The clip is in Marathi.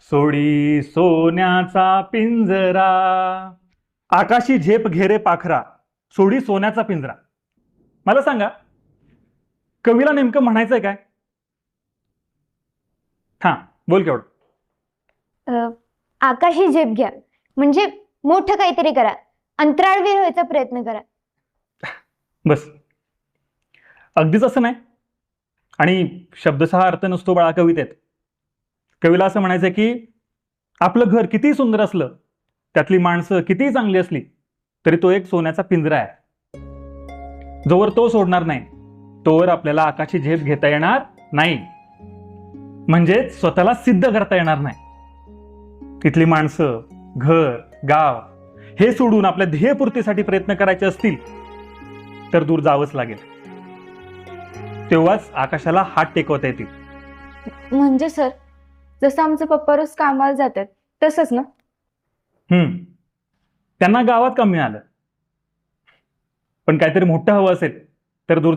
सोडी सोन्याचा पिंजरा. आकाशी झेप घेरे पाखरा सोडी सोन्याचा पिंजरा. मला सांगा कवीला नेमकं म्हणायचंय काय? हा बोल केवढं. आकाशी झेप घ्या. म्हणजे मोठं काहीतरी करा. अंतराळवीर व्हायचा प्रयत्न करा. बस. अगदीच असं नाही. आणि शब्दशः अर्थ नसतो बाळा कवितेत. कवीला असं म्हणायचं की आपलं घर कितीही सुंदर असलं त्यातली माणसं कितीही चांगली असली तरी तो एक सोन्याचा पिंजरा आहे. जोवर तो सोडणार नाही तोवर आपल्याला आकाशी झेप घेता येणार नाही. म्हणजे स्वतःला सिद्ध करता येणार नाही. तिथली माणसं घर गाव हे सोडून आपल्या ध्येयपूर्तीसाठी प्रयत्न करायचे असतील तर दूर जावंच लागेल. तेव्हाच आकाशाला हात टेकवता येतील. म्हणजे सर जसं आमचं पप्पा रोज कामाला जातात तसंच ना? हम्म. त्यांना गावात काम मिळालं? पण काहीतरी मोठं हवं असेल तर दूर